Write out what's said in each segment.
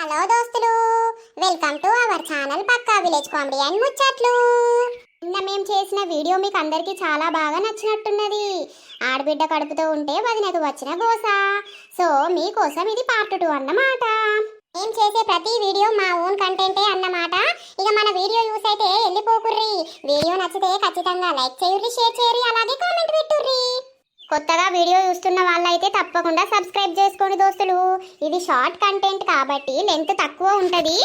Hello దోస్తులు welcome to our channel Pakka village comedy and Muchchatlu. నిన్న మేము చేసిన వీడియో మీకు అందరికీ చాలా బాగా నచ్చినట్టున్నది. ఆడబిడ్డ కడుపుతో ఉంటే వదినకు వచ్చిన గోస. సో మీకోసం ఇది పార్ట్ టూ అన్నమాట. మేము చేసే ప్రతి వీడియో మా ఓన్ కంటెంటే అన్నమాట. ఇక మన వీడియో యూస్ అయితే వెళ్ళిపోకుర్రి. వీడియో నచ్చితే ఖచ్చితంగా లైక్ చేయుర్రి షేర్ చేయరి అలాగే కామెంట్ పెట్టుర్రి. కొత్తగా వీడియో చూస్తున్న వాళ్ళైతే తప్పకుండా సబ్స్క్రైబ్ చేసుకోండి దోస్తులు. ఇది షార్ట్ కంటెంట్ కాబట్టి లెంత్ తక్కువ ఉంటుంది.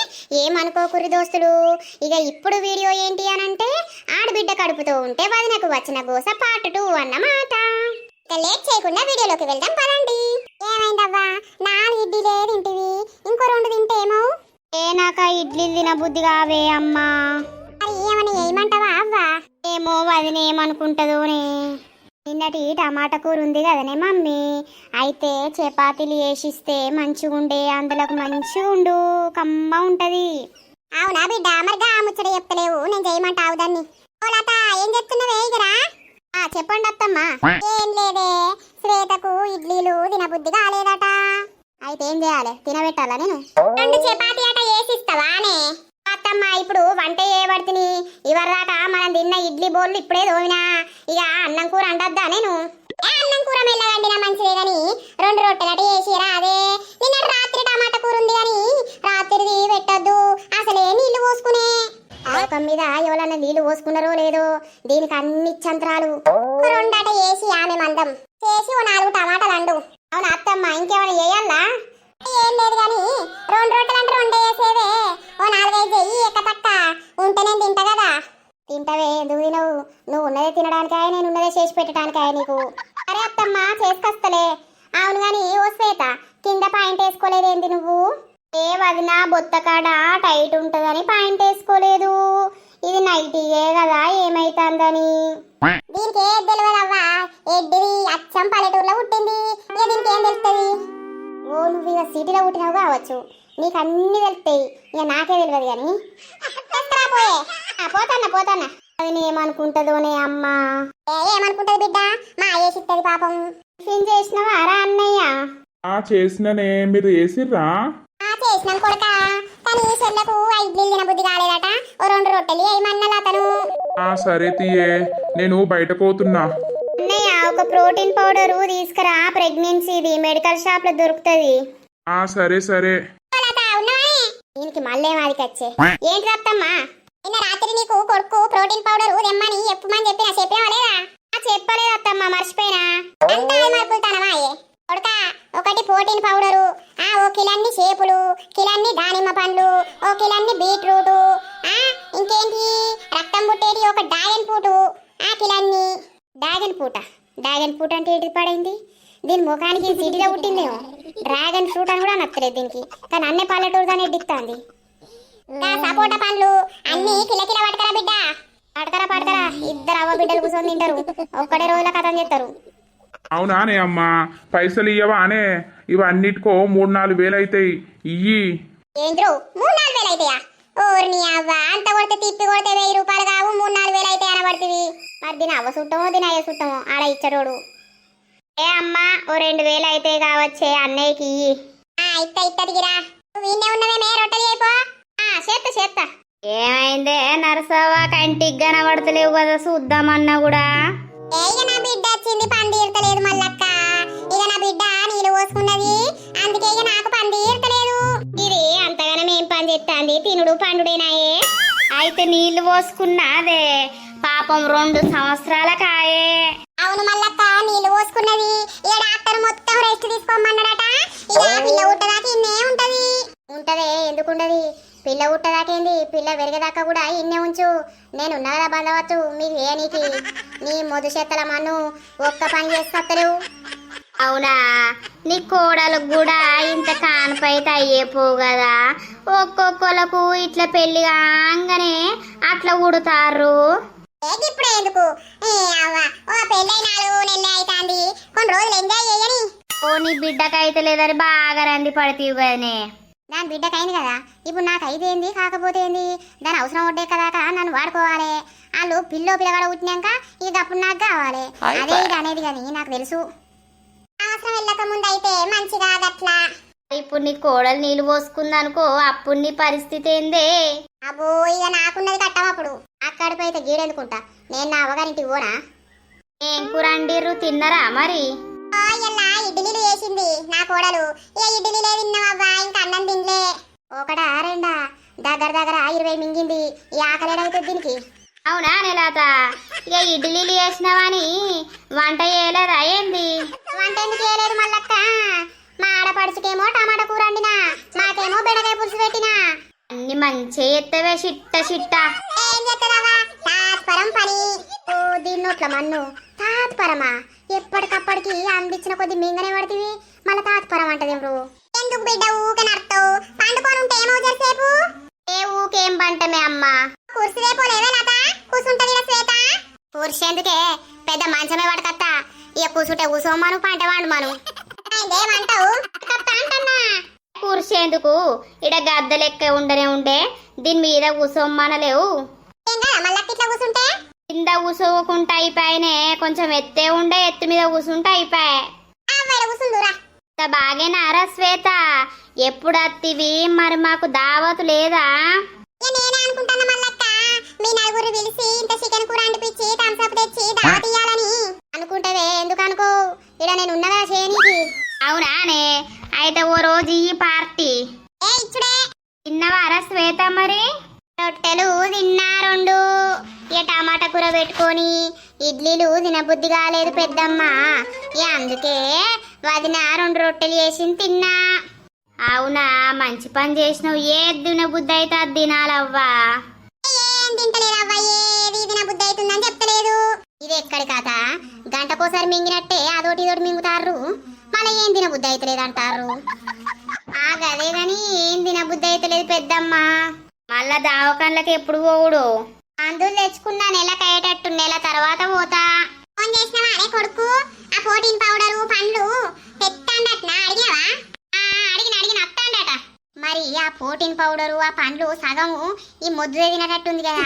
ఏమనుకోకుర్రి దోస్తులు? ఇక ఇప్పుడు వీడియో ఏంటి అని అంటే ఆడబిడ్డ కడుపుతో ఉంటే వదినకు వచ్చిన గోస పార్ట్ టూ అన్నమాట. ఇక లేట్ చేయకుండా వీడియోలోకి వెళ్దాం పదండి. ఏమైందవ్వా? నాలుగు ఇడ్లీలే తింటివి ఇంకో రెండు తింటే ఏమో ఏ నాక ఇడ్లీ తిన బుద్ధి కావే అమ్మా. మరి ఏమని ఏమంటావా అవ్వా? ఏమో వదినేమనుకుంటదోనే నిన్నటి టమాటా కూర ఉంది కదనే మమ్మీ? అయితే చపాతీలు వేసిస్తే మంచిగుండే అందులోకి మంచిగా ఉండు కమ్మ ఉంటది. అవునా బిడ్డ? మరి గా ముచ్చట చెప్తలేవు. నేను చేయమంటావు దాన్ని. ఓ లత ఏం చెప్తున్నావే ఇగరా ఆ చెప్పండి అత్తమ్మా. ఏం లేదే. శ్వేతకు ఇడ్లీలు తినబుద్ధి కాలేదట. అయితే ఏం చేయాలి? తినబెట్టాలా నేను? రెండు చపాతీ అట వేసిస్తావానే. అత్తమ్మ ఇప్పుడు వంట చేయబడుతుంది ఇవర్రాక మనం తిన్న ఇడ్లీ బోళ్ళు ఇప్పుడే తోమినా ఇక అన్నం కూర అంటద్దా నేను? అన్నం కూర మెల్లగండినా మంచిదే కానీ రెండు రొట్టెలట చేసిరా అదే. నిన్న రాత్రి టమాటా కూర ఉంది గాని రాత్రిది పెట్టొద్దు. అసలే నీళ్ళు పోసుకునే. ఆకం మీద ఎవరన్నా నీళ్ళు పోసుకున్నారో లేదో దీనికి అన్ని చంత్రాలు రెండట వేసి ఆమె మందం. చేసి ఓ నాలుగు టమాటాలు అండు. అవును అత్తమ్మ ఇంకేమైనా చేయాలా? ఏం లేదు రెండు రొట్టెలు అంటే రెండు వేసేవే. ఓ నాలుగైదు చెయ్యి ఉంటే నేను తింటా కదా. తింటవే ఎందుకు తినవు? నువ్వు ఉన్నదే నేను ఉన్నదే చేసి పెట్టడానికాయ నీకు. అరే అత్తమ్మ చేసుకొస్తలే. అవును కానీ ఓ శ్వేత కింద పాయింట్ వేసుకోలేదేంటి నువ్వు? ఏ వదిన బొత్తకాడ టైట్ ఉంటుందని పాయింట్ వేసుకోలేదు. ఇది నైటీయే కదా ఏమైతుందని? దీనికి ఏం తెలియదు ఎడ్డిది అచ్చం పల్లెటూరులో పుట్టింది. ఇక దీనికి ఏం తెలుస్తుంది? ఓ నువ్వు ఇక సిటీలో పుట్టినావు కావచ్చు. నీకు అన్ని తెలుస్తాయి. ఇక నాకే తెలియదు కానీ. పోయే. పోతాన్నా పోతాన్నా అది ఏమనుకుంటుందోనే అమ్మ. ఏమనుకుంటది బిడ్డ? మా వేసిస్తుంది పాపం. టిఫిన్ చేసినవా? రా అన్నయ్య. ఆ చేసిననే మీరు వేసిర్రా ఆ చేసినాం కొడక. కానీ ఈ చెల్లకు ఇడ్లీ తినబుద్ధి కాలేదట. ఓ రెండు రొట్టెలు ఏమన్నలా అతను. ఆ సరే తీయే. నేను బయట పోతున్నా. ప్రోటీన్ పౌడర్ తీసుకురా ప్రెగ్నెన్సీది మెడికల్ షాప్లో దొరుకుతుంది. ఆ సరే సరే. దీనికి మళ్ళీ మాదికి వచ్చే? ఏంటి రత్తమ్మా నిన్న రాత్రి నీకు కొడుకు ప్రోటీన్ పౌడర్ తెమ్మని చెప్పమని చెప్పిన చెప్పినా లేదా? చెప్పలేదు అత్తమ్మ మర్చిపోయినా. అంతా మరుపుతానమా కొడుక ఒకటి ప్రోటీన్ పౌడరు ఆ ఓ కిలన్ని చేపులు కిలన్ని దానిమ్మ పండ్లు ఓ కిలన్ని బీట్రూట్ ఆ ఇంకేంటి? రక్తం పుట్టేటి ఒక డాగన్ పూటు ఆ కిలన్ని. డాగన్ పూట డాగన్ పూట అంటే ఏంటి పడైంది? దీని ముఖానికి సిటీలో పుట్టిందేమో. డ్రాగన్ ఫ్రూట్ అని కూడా నచ్చలేదు దీనికి. కానీ అన్ని పల్లెటూరు కానీ ఎడ్డిస్తుంది సపోటా పండ్లు. అన్ని కిలకిల పడకరా బిడ్డ. పడకరా పడకరా ఇద్దరు అవ్వ బిడ్డలు కూర్చొని తింటారు. ఒక్కడే రోజుల కథం చేస్తారు అవునానే అమ్మా? పైసలు ఇయ్యవా అనే? ఇవన్నిటికో మూడు నాలుగు వేలు అవుతాయి ఇయ్యి. ఏంద్రు? మూడు నాలుగు వేలు అయితాయా ఓర్ని అవ్వ అంత కొడితే తిప్పి కొడితే వెయ్యి రూపాయలు కావు మూడు నాలుగు వేలు అయితే అనబడుతుంది మరి దీని అవ్వ సుట్టమో దీని అయ్య సుట్టమో? ఆడ ఇచ్చడోడు ఏ అమ్మా ఓ రెండు వేలు అయితే కావచ్చే అన్నయ్యకి. ఇయ్యి ఇత్త ఇత్త దిగిరా వీణే ఉన్నవేమే రొట్టెలు అయిపో చేత్త చేత్త. ఏమైందే నరసవ్వ కంటికి కనబడతలేవు కదా చూద్దామన్నా కూడా. పండుడేనాయే. అయితే నీళ్ళు పోసుకున్నాదే పాపం రెండు సంవత్సరాల కాయే అవును మల్లక్క నీళ్ళు పోసుకున్నది. ఇక డాక్టర్ మొత్తం రెస్ట్ తీసుకోమన్నాడట. ఇక పిల్ల పుట్టదాకా ఇన్నే ఉంటది ఉంటదే ఎందుకుంటది పిల్ల పుట్టదాకేంది? పిల్ల పెరిగేదాకా కూడా ఇన్నే ఉంచు. నేను కదా బంధవచ్చు మీకు ఏ నీకి నీ మొదు చేతల మన్ను ఒక్క పని చేస్తలేవు అవునా? నీ కోడలకు కూడా ఇంత కానపైతే అయ్యేపోవు కదా ఒక్కొక్కలకు ఇట్లా పెళ్ళి కాగానే అట్లా ఉడతారు. ఏది ఇప్పుడు ఎందుకు? కొన్ని రోజులు ఎంజాయ్ చేయని. ఓ నీ బిడ్డకైతే లేదని బాగా రంది పడతీవు కదనే. దాని బిడ్డకి అయింది కదా. ఇప్పుడు నాకు అయితే ఏంది కాకపోతే ఏంది? దాని అవసరం ఉంటే కదా నన్ను వాడుకోవాలి. వాళ్ళు పిల్లో పిల్లగాడ పుట్టినాక ఇక అప్పుడు నాకు కావాలి. అదే ఇది అనేది కానీ నాకు తెలుసు. అవసరం వెళ్ళక ముందు అయితే మంచిగా గట్లా ఇప్పుడు నీ కోడలు నీళ్ళు పోసుకుందనుకో అప్పుడు నీ పరిస్థితి ఏందే? అబ్బో ఇక నాకున్నది కట్టం అప్పుడు. అక్కడికి అయితే గీడెందుకుంటా? నేను నా అవగారింటికి పోనా? ఏం కూర అండిర్రు తిన్నరా మరి? ఇలా ఇడ్లీలు చేసింది నా కోడలు. ఏ ఇడ్లీలే తిన్నావవ్వా ఇంకా అన్నం తినలే. ఒకటా రెండా? దగ్గర దగ్గర ఇరవై మింగింది. ఈ ఆకలేడవుతుంది దీనికి. అవునా నెలాత? ఇక ఇడ్లీలు చేసినావని వంట చేయలేదా ఏంది? వంట ఎందుకు చేయలేదు మల్లక్క? మా ఆడపడుచుకేమో టమాటా కూర వండినా మాకేమో బెండకాయ పులుసు పెట్టినా. అన్ని మంచిగా ఎత్తవే చిట్ట చిట్ట. ఏం తాత్పరం పని. ఓ దీని నోట్ల మన్ను. తాత్పరమా? ఎప్పటికప్పటికి అందించిన కొద్ది మింగనే పడుతుంది మళ్ళీ తాత్పరం అంటది ఎందుకు బిడ్డ ఊకే నడతావు పండుకొని ఉంటే ఏమవుతారు సేపు? ఏ ఊకేం పంటమే అమ్మా? కుర్చీ రేపు లేవే ఈడ శ్వేత? కూర్చేందుకే పెద్ద మంచమే పడకత్తా. ఇక కూర్చుంటే కూసోమను పంట వండుమను ఏమంటావు అంటన్నా. కూర్చేందుకు ఇడ గద్ద లెక్క ఉండనే ఉండే. దీని మీద కూసోమ్మనలేవు కదా కూసోకుంటా అయిపోయినే. కొంచెం ఎత్తే ఉండే ఎత్తు మీద కూసుంటే అయిపోయా. బాగేనారా శ్వేత? ఎప్పుడు అత్తివి? మరి మాకు దావతు లేదా? నేను ఉన్నదా చేయనీకి అవునానే. అయితే ఓ రోజు ఈ పార్టీ. ఏ ఇచ్చుడే? తిన్నవారా శ్వేత మరి? రొట్టెలు తిన్నా రెండు. ఇక టమాటా కూర పెట్టుకొని ఇడ్లీలు తినబుద్ధి కాలేదు పెద్దమ్మ. ఇక అందుకే వదిన రెండు రొట్టెలు చేసింది తిన్నా. అవునా? మంచి పని చేసినావు. ఏ దిన బుద్ధి అయితే అది తినాలవ్వా ఏం తింటలేదవ్వ? ఏది తినబుద్ధి అవుతుందని చెప్తలేదు. ఇది ఎక్కడి కథ? గంటకోసారి మింగినట్టే అదోటి ఇదోటి మింగుతారు మళ్ళీ ఏం తినబుద్ధి అవుతలేదు అంటారు ఆ గదే గాని ఏం తినబుద్ధి అవుతలేదు పెద్దమ్మ. మళ్ళా దావకాన్లకి ఎప్పుడు పోవుడు? మందులు తెచ్చుకున్నా నెల కయ్యేటట్టు నెల తర్వాత పోతా. ఫోన్ చేసినా అరే కొడుకు? ఆ ప్రోటీన్ పౌడరు పండ్లు అడిగావా? అడిగిన అడిగిన అత్తాండట. మరి ఆ ప్రోటీన్ పౌడరు ఆ పండ్లు సగము ఈ మొద్దు తినటట్టుంది కదా.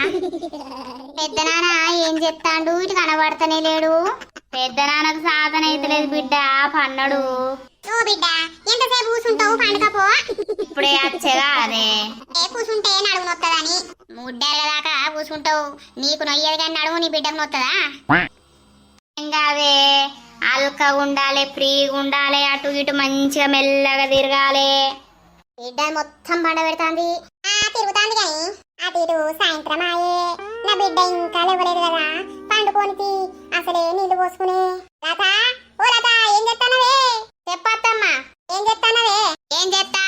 పెద్ద నాన్న ఏం చెప్తాండు? ఇటు కనబడతనే లేడు. పెద్ద నాన్నకు సాధన అయితే లేదు బిడ్డ పన్నడు. ఓ బిడ్డ ఎంతసేపు కూర్చుంటావు పండుకపో ఇప్పుడే వచ్చేగా అదే. ఏ కూర్చుంటే నడుము నొత్తదని? ముడ్డారు దాకా కూర్చుంటావు నీకు నొయ్యదు కానీ నడుము నీ బిడ్డకు నొత్తదా? ఇంకా అవే అల్కగా ఉండాలి ఫ్రీగా ఉండాలి అటు ఇటు మంచిగా మెల్లగా తిరగాలి. బిడ్డ మొత్తం పండ పెడుతుంది తిరుగుతాంది కానీ అటు ఇటు సాయంత్రం ఆయే నా బిడ్డ ఇంకా లేవలేదు కదా. పండుకోనికి అసలే నీళ్ళు పోసుకునే. లత ఓ లత ఏం చెప్తానవే చెప్పత్తమ్మా ఏం చెప్తానవే ఏం చెప్తా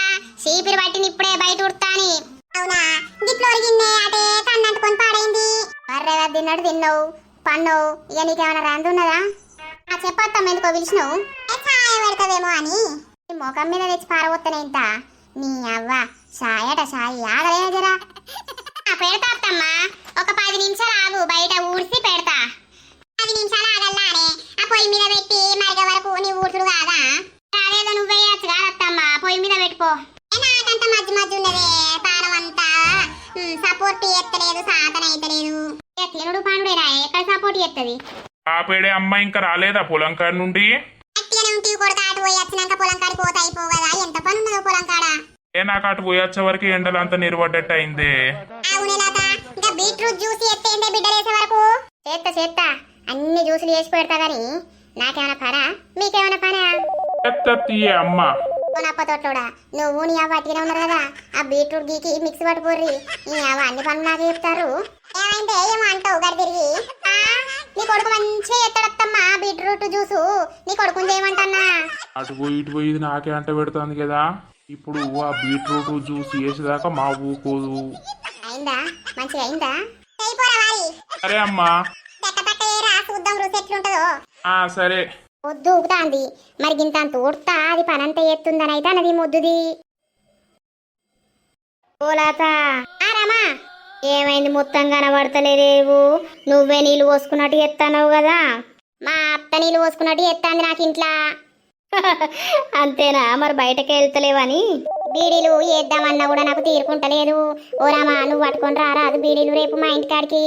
చీపిరి పట్టిన ఇప్పుడే బయట ఉడతాని. అవునా? గిట్లో ఒరిగిందే అటే కన్నంటుకొని పాడైంది. బర్రెగా తిన్నాడు తిన్నావు. పన్నావు. ఇక నీకేమైనా రంది ఉన్నదా? ఆ చెప్పత్తమ్మ ఎందుకో పిలిచినావు? ఛాయ పెడతావేమో అని. ముఖం మీద తెచ్చి పారవత్తనే ఇంత. నీ అవ్వ సాయట సాయి ఆగలే జరా. పెడతా అత్తమ్మా ఒక పది నిమిషాలు ఆగు బయట ఊడ్చి పెడతా. పది నిమిషాలు ఆగల్లానే ఆ పొయ్యి మీద పెట్టి మరిగ వరకు నీ ఊడ్చుడు కాదా? అదేదో నువ్వు వేయచ్చు కాదత్తమ్మా పొయ్యి మీద పెట్టుకో నాకంత మధ్య మధ్య ఉన్నదే పానం అంతా? సపోర్ట్ ఎత్తలేదు సాధన అయితలేదు. తినుడు పానుడేరా ఎక్కడ సపోర్ట్ చేస్తుంది ఆపేడే అమ్మ ఇంకా రాలేదా పొలం కాడ నుండి కొడుకు పొలం కాడి పోతా అయిపో కదా ఎంత పని ఉన్నదో పొలం కాడ ఏ నాకు అటు పోయొచ్చే వరకు ఎండలు అంతా అయిందే. ఎత్తేందే బిడ్డలేసే వరకు? చేస్తా చేస్తా అన్ని జ్యూసులు చేసి పెడతా గాని నాకేమైనా పనా మీకేమైనా పనా? అమ్మ. నప్ప తోటోడా నువ్వు నీ అవ్వ అట్టిగానే ఉన్నారు కదా ఆ బీట్రూట్ గీకి మిక్స్ పట్టుకోర్రి నీ అవ్వ అన్ని పనులు నాకే చెప్తారు. ఏమైంది ఏమో అంటావు గడి తిరిగి? నీ కొడుకు మంచిగా ఎత్తడత్తమ్మా బీట్రూట్ జ్యూసు. నీ కొడుకుని చేయమంటన్నా అటు పోయి ఇటు పోయి ఇది నాకే అంట పెడుతుంది కదా. ఇప్పుడు ఆ బీట్రూట్ జ్యూస్ వేసేదాకా మా ఊకోదు అయిందా? మంచిగా అయిందా? అయిపోరా వారి. సరే అమ్మా. ఆ సరే. పొద్దు ఊపుతాంది మరి గింత తోడుతా అది పనంతా ఎత్తుందని అయితే అన్నది మొద్దుది. ఓలాత. రమా. ఏమైంది మొత్తం కనబడతలేదేవు నువ్వే నీళ్ళు పోసుకున్నట్టు ఎత్తానవు కదా. మా అత్త నీళ్ళు పోసుకున్నట్టు ఎత్తాంది నాకు ఇంట్లో. అంతేనా? మరి బయటకి వెళ్తలేవని? బీడీలు వేద్దామన్నా కూడా నాకు తీరుకుంటలేదు. ఓ రామా నువ్వు పట్టుకొని రారా అది బీడీలు రేపు మా ఇంటికాడికి.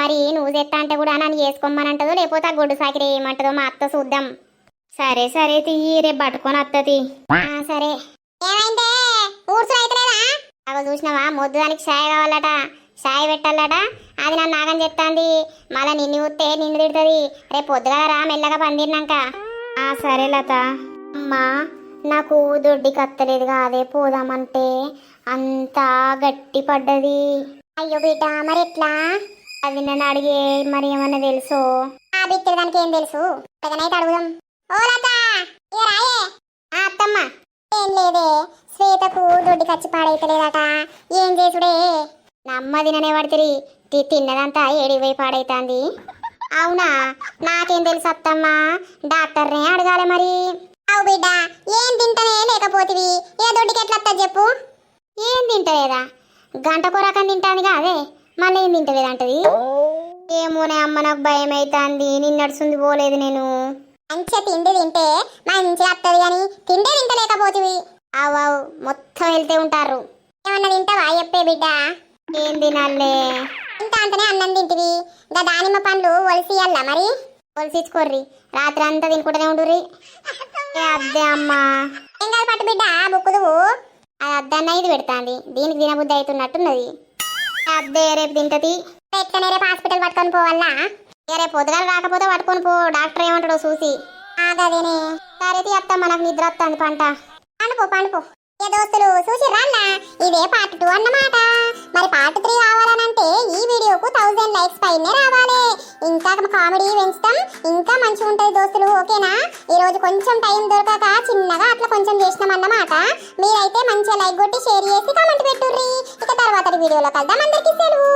మరి నువ్వు తెత్తా అంటే కూడా నన్ను చేసుకోమనంటదో లేకపోతే ఆ గొడ్డు సాకిరి ఏమంటదో మా అత్త చూద్దాం. సరే సరే తీయి రేపు పట్టుకొని అత్తది ఆ, సరే. ఏమైందే? ఊడ్చుడు అయితలేదా అగో చూసినావా? మొద్దు దానికి సాయి కావాలట. సాయి పెట్టాలట. అది నన్ను నాగం చెప్తాంది మళ్ళా నిన్ను ఊస్తే నిన్ను తిడుతుంది. రేపు పొద్దుగా రా మెల్లగా పందిరినాక. ఆ సరే లత. అమ్మా నాకు దొడ్డి కత్తలేదు కాదే పోదామంటే అంతా గట్టి పడ్డది. అయ్యో బిడ్డ మరి ఎట్లా? అది నన్ను అడిగే మరి ఏమన్నా తెలుసు? ఆ బిడ్డ దానికి ఏం తెలుసు? పెద్దనైతే అడుగుదాం. ఓ లత! ఏ రాయే! ఆ అత్తమ్మ! ఏం లేదే శ్వేతకు దొడ్డి ఖర్చు పాడైతలేదట. ఏం చేసుడే? నమ్మ తిననే పడితే తిన్నదంతా ఏడిపోయి పాడైతాంది. అవునా? నాకేం తెలుసు అత్తమ్మ. డాక్టర్నే అడగాలి మరి. అవు బిడ్డ ఏం తింటనే లేకపోతివి? ఏ దొడ్డికి ఎట్లా వస్తుంది చెప్పు? ఏం తింటలేదా? గంట కొరకం తింటాను కాదే. మళ్ళీ ఏం తింటలేదంటది? ఏమోనే అమ్మ నాకు భయం అవుతుంది నిన్న నడుస్తుంది పోలేదు నేను. మంచిగా తిండి తింటే మంచిగా వస్తుంది కానీ తిండే తింటలేకపోతివి. అవు. మొత్తం వెళ్తే ఉంటారు. ఏమన్నా తింటావా? చెప్పే బిడ్డ. ఏం తినాలే? ఇంత అంతనే అన్నం తింటివి. ఇంకా దానిమ్మ పండ్లు ఒలిసియల్లా మరి? ఒలిసిచ్చుకోర్రి రాత్రి అంతా తినుకుంటూనే ఉండుర్రి. అద్దే అమ్మా. ఏం కాదు పట్టు బిడ్డ బుక్కుదువు అది అద్దన్న ఇది పెడతాంది. దీనికి తినబుద్ధి అవుతున్నట్టున్నది. అద్దే రేపు తింటది. ఎట్లనే రేపు హాస్పిటల్ పట్టుకొని పోవాలా? ఇక రేపు పొద్దుగాల రాకపోతే పట్టుకొని పో. డాక్టర్ ఏమంటాడో చూసి. అదేనే. సరే అత్త మనకు నిద్ర వస్తుంది పంట. పండుపో పండుపో ఏ దోస్తులు చూసి రాళ్ళ ఇదే పార్ట్ టూ అన్నమాట. మరి పార్ట్ త్రీ రావాలనంటే ఈ వీడియోకు థౌజండ్ లైక్స్ పైనే రావాలి. ఇంకా కామెడీ పెంచుతాం. ఇంకా మంచిగా ఉంటుంది దోస్తులు ఓకేనా? ఈరోజు కొంచెం టైం దొరకక చిన్నగా అట్లా కొంచెం చేసినాం అన్నమాట. మీరైతే మంచిగా లైక్ కొట్టి షేర్ చేసి కామెంట్ పెట్టుర్రి. ఇక తర్వాత వీడియోలో కలుద్దాం. అందరికీ సెలవు.